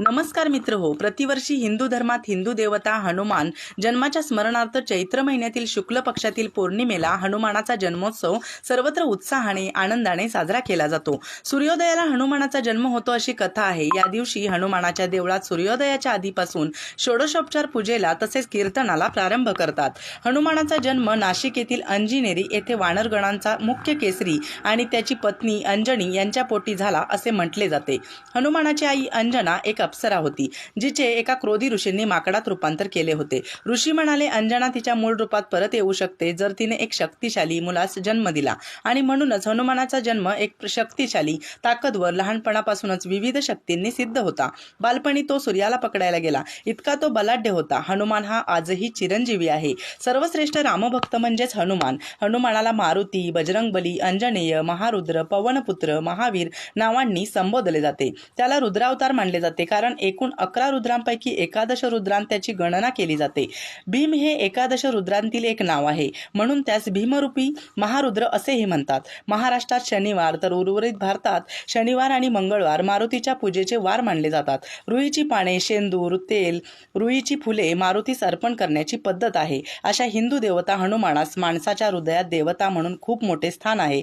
नमस्कार मित्र हो प्रतिवर्षी हिंदू धर्मात हिंदू देवता हनुमान जन्माच्या स्मरणार्थ चैत्र महिन्यातील शुक्ल पक्षातील पौर्णिमेला हनुमानाचा जन्मोत्सव सर्वत्र उत्साहाने आनंदाने साजरा केला जातो. सूर्योदयाला हनुमानाचा जन्म होतो अशी कथा आहे. या दिवशी हनुमानाच्या देवळात सूर्योदयाच्या आधीपासून षोडशोपचार पूजेला तसेच कीर्तनाला प्रारंभ करतात. हनुमानाचा जन्म नाशिक येथील अंजिनेरी येथे वानरगणांचा मुख्य केसरी आणि त्याची पत्नी अंजनी यांच्या पोटी झाला असे म्हटले जाते. हनुमानाची आई अंजना एक अप्सरा होती जिचे एका क्रोधी ऋषींनी माकडात रूपांतर केले होते. ऋषी म्हणाले अंजना तिच्या मूळ रूपात परत येऊ शकते जर तिने एक शक्तिशाली मुलास जन्म दिला. आणि म्हणूनच हनुमानाचा जन्म एक शक्तिशाली ताकदवर लहानपणापासूनच विविध शक्तींनी सिद्ध होता. बालपणी तो सूर्याला पकडायला गेला. इतका तो बलाढ्य होता. हनुमान हा आजही चिरंजीवी आहे. सर्वश्रेष्ठ रामभक्त म्हणजेच हनुमान. हनुमानाला मारुती बजरंगबली अंजनेय महारुद्र पवनपुत्र महावीर नावांनी संबोधले जाते. त्याला रुद्रावतार मानले जाते. कारण एकूण अकरा रुद्रांपैकी एकादश रुद्रांत त्याची गणना केली जाते. भीम हे एकादश रुद्रांतील एक नाव आहे. म्हणून त्यास भीमरूपी महारुद्र असेही म्हणतात. महाराष्ट्रात शनिवार तर उर्वरित भारतात शनिवार आणि मंगळवार मारुतीच्या पूजेचे वार मानले जातात. रुईची पाने शेंदूर तेल रुईची फुले मारुतीस अर्पण करण्याची पद्धत आहे. अशा हिंदू देवता हनुमानास माणसाच्या हृदयात देवता म्हणून खूप मोठे स्थान आहे.